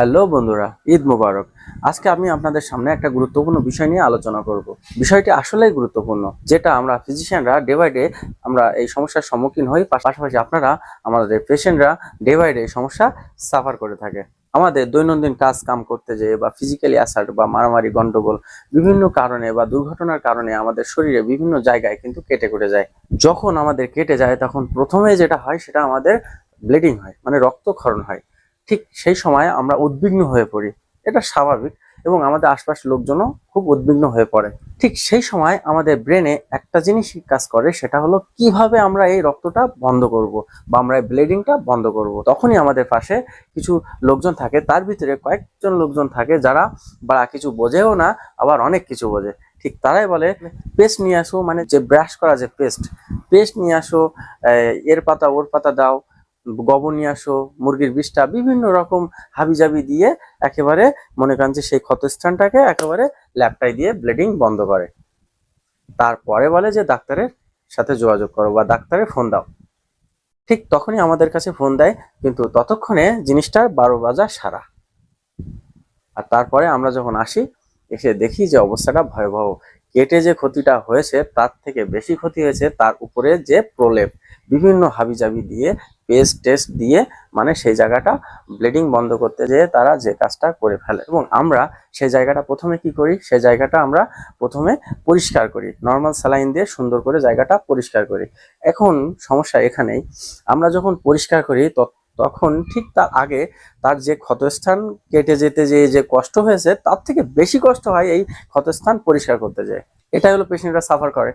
Hello বন্ধুরা, ঈদ মোবারক। আজকে আমি আপনাদের সামনে একটা গুরুত্বপূর্ণ বিষয় নিয়ে আলোচনা করব। বিষয়টি আসলেই গুরুত্বপূর্ণ, যেটা আমরা ফিজিশিয়ানরা ডে বাই ডে আমরা এই সমস্যার সম্মুখীন হই। পাশাপাশি আপনারা, আমাদের পেশেন্টরা ডে বাই ডে সমস্যা সাফার করে থাকে। আমাদের দৈনন্দিন কাজ কাম করতে যেয়ে বা ফিজিক্যালি অ্যাসাল্ট বা মারামারি, গন্ডগোল বিভিন্ন কারণে বা দুর্ঘটনার কারণে আমাদের শরীরে বিভিন্ন জায়গায় কিন্তু কেটে কেটে যায়। যখন আমাদের কেটে যায়, তখন প্রথমে যেটা হয়, সেটা আমাদের ব্লিডিং হয় মানে রক্তক্ষরণ হয়। ঠিক সেই সময় আমরা উদ্বিগ্ন হয়ে পড়ি। এটা স্বাভাবিক এবং আমাদের আশপাশের লোকজনও খুব উদ্বিগ্ন হয়ে পড়ে। ঠিক সেই সময় আমাদের ব্রেনে একটা জিনিসই কাজ করে, সেটা হলো কীভাবে আমরা এই রক্তটা বন্ধ করব বা আমরা এই ব্লিডিংটা বন্ধ করব। তখনই আমাদের পাশে কিছু লোকজন থাকে, তার ভিতরে কয়েকজন লোকজন থাকে যারা বা কিছু বোঝেও না, আবার অনেক কিছু বোঝে। ঠিক তারাই বলে পেস্ট নিয়ে আসো মানে যে ব্রাশ করা যে পেস্ট পেস্ট নিয়ে আসো এর পাতা ওর পাতা দাও। গোবর নিয়ে আসো, মুরগির বিষটা, বিভিন্ন রকম হাবিজাবি দিয়ে একেবারে মনে করেন যে সেই ক্ষতস্থানটাকে একেবারে ল্যাপটাই দিয়ে ব্লিডিং বন্ধ করে। তারপরে বলে যে ডাক্তারের সাথে যোগাযোগ করো বা ডাক্তারের ফোন দাও। ঠিক তখনই আমাদের কাছে ফোন দেয়, কিন্তু ততক্ষণে জিনিসটা বারো বাজার সারা। আর তারপরে আমরা যখন আসি, এসে দেখি যে অবস্থাটা ভয়াবহ। কেটে যে ক্ষতিটা হয়েছে, তার থেকে বেশি ক্ষতি হয়েছে, তার উপরে যে প্রলেপ, বিভিন্ন হাবিজাবি দিয়ে, পেস্ট টেস্ট দিয়ে মানে সেই জায়গাটা ব্লিডিং বন্ধ করতে যেয়ে তারা যে কাজটা করে ফেলে। এবং আমরা সেই জায়গাটা প্রথমে কি করি? সেই জায়গাটা আমরা প্রথমে পরিষ্কার করি। নর্মাল স্যালাইন দিয়ে সুন্দর করে জায়গাটা পরিষ্কার করি। এখন সমস্যা এখানেই। আমরা যখন পরিষ্কার করি ত- তখন ঠিক তার আগে তার যে ক্ষতস্থান কেটে যেতে যে যে কষ্ট হয়েছে, তার থেকে বেশি কষ্ট হয় এই ক্ষতস্থান পরিষ্কার করতে যায়। এটাই হলো পেশেন্টরা সাফার করে।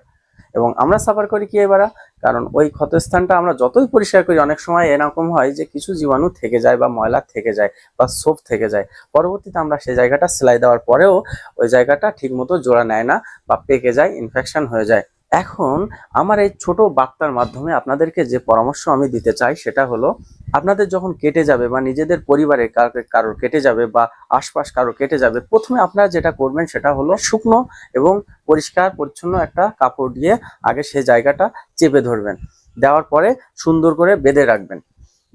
এবং আমরা সাফার করি কি এবার? কারণ ওই ক্ষতস্থানটা আমরা যতই পরিষ্কার করি, অনেক সময় এরকম হয় যে কিছু জীবাণু থেকে যায় বা ময়লা থেকে যায় বা সোপ থেকে যায়। পরবর্তীতে আমরা সেই জায়গাটা সেলাই দেওয়ার পরেও ওই জায়গাটা ঠিকমতো জোড়া নেয় না বা পেকে যায় ইনফেকশন হয়ে যায়। এখন আমার এই ছোট বার্তার মাধ্যমে আপনাদেরকে যে পরামর্শ আমি দিতে চাই সেটা হলো, আপনাদের যখন কেটে যাবে বা নিজেদের পরিবারে কারো- কারোর কেটে যাবে বা আশপাশ কারও কেটে যাবে, প্রথমে আপনারা যেটা করবেন সেটা হলো শুকনো এবং পরিষ্কার পরিচ্ছন্ন একটা কাপড় দিয়ে আগে সেই জায়গাটা চেপে ধরবেন। দেওয়ার পরে সুন্দর করে বেঁধে রাখবেন।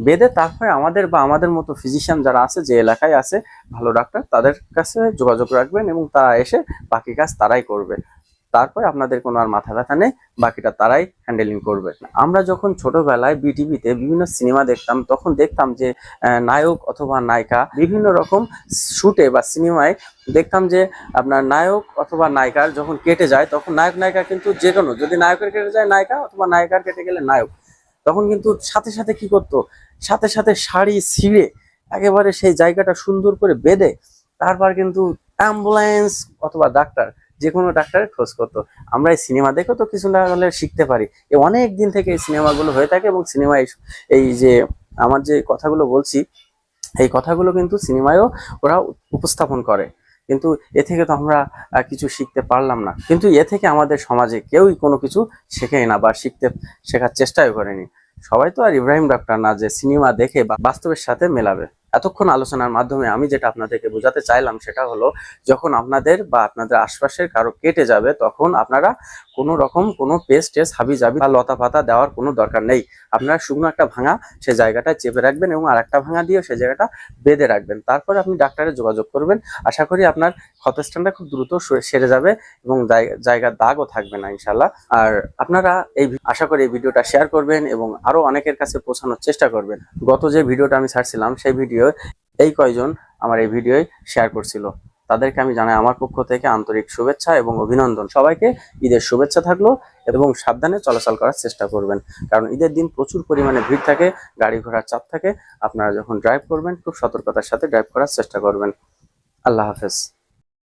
বেঁধে তারপরে আমাদের বা আমাদের মতো ফিজিশিয়ান যারা আছে, যে এলাকায় আছে, ভালো ডাক্তার, তাদের কাছে যোগাযোগ রাখবেন এবং তারা এসে বাকি কাজ তারাই করবে। তারপরে আপনাদের কোনো আর মাথা ব্যথা নেই, বাকিটা তারাই হ্যান্ডেলিং করবে। আমরা যখন ছোটবেলায় বিটিভিতে বিভিন্ন সিনেমা দেখতাম, তখন দেখতাম যে নায়ক অথবা নায়িকা বিভিন্ন রকম শুটে বা সিনেমায় দেখতাম যে, আপনার নায়ক অথবা নায়িকার যখন কেটে যায়, তখন নায়ক, নায়িকা কিন্তু যে কোনো যদি নায়কের কেটে যায় নায়িকা অথবা নায়িকার কেটে গেলে নায়ক। তখন কিন্তু সাথে সাথে কি করতো? সাথে সাথে শাড়ি ছিঁড়ে একেবারে সেই জায়গাটা সুন্দর করে বেঁধে, তারপর কিন্তু অ্যাম্বুলেন্স অথবা ডাক্তার যে কোনো ডাক্তারের খোঁজ করতো। আমরা এই সিনেমা দেখে তো কিছু না হলে শিখতে পারি। এ অনেক দিন থেকে এই সিনেমাগুলো হয়ে থাকে এবং সিনেমায় এই যে আমার যে কথাগুলো বলছি, এই কথাগুলো কিন্তু সিনেমায়ও ওরা উপস্থাপন করে। কিন্তু এ থেকে তো আমরা কিছু শিখতে পারলাম না। কিন্তু এ থেকে আমাদের সমাজে কেউই কোনো কিছু শেখেই না বা শিখতে শেখার চেষ্টাও করেনি। সবাই তো আর ইব্রাহিম ডাক্তার না যে সিনেমা দেখে বা বাস্তবের সাথে মেলাবে। এতক্ষণ আলোচনার মাধ্যমে আমি যেটা আপনাদেরকে বোঝাতে চাইলাম সেটা হলো, যখন আপনাদের বা আপনাদের আশপাশের কারও কেটে যাবে, তখন আপনারা কোনো রকম কোনো পেস্ট টেস্ট হাবি জাবি বা লতা পাতা দেওয়ার কোনো দরকার নেই। আপনারা শুকনো একটা ভাঙা সেই জায়গাটা চেপে রাখবেন এবং আরেকটা ভাঙা দিয়ে সেই জায়গাটা বেঁধে রাখবেন। তারপর আপনি ডাক্তারের যোগাযোগ করবেন। আশা করি আপনার ক্ষতস্থানটা খুব দ্রুত সেরে যাবে এবং জায়গার দাগও থাকবে না ইনশাল্লাহ আর আপনারা এই আশা করি এই ভিডিওটা শেয়ার করবেন এবং আরও অনেকের কাছে পৌঁছানোর চেষ্টা করবেন। গত যে ভিডিওটা আমি ছাড়ছিলাম, সেই ভিডিও এই কয়জন আমার এই ভিডিও শেয়ার করছিল। তাদেরকে আমি জানাই আমার পক্ষ থেকে আন্তরিক শুভেচ্ছা এবং অভিনন্দন। সবাইকে ঈদের শুভেচ্ছা থাকল এবং সাবধানে চলাচল করার চেষ্টা করবেন। কারণ ঈদের দিন প্রচুর পরিমাণে ভিড় থাকে, গাড়ি ঘোড়ার চাপ থাকে। আপনারা যখন ড্রাইভ করবেন, খুব সতর্কতার সাথে ড্রাইভ করার চেষ্টা করবেন। আল্লাহ হাফেজ।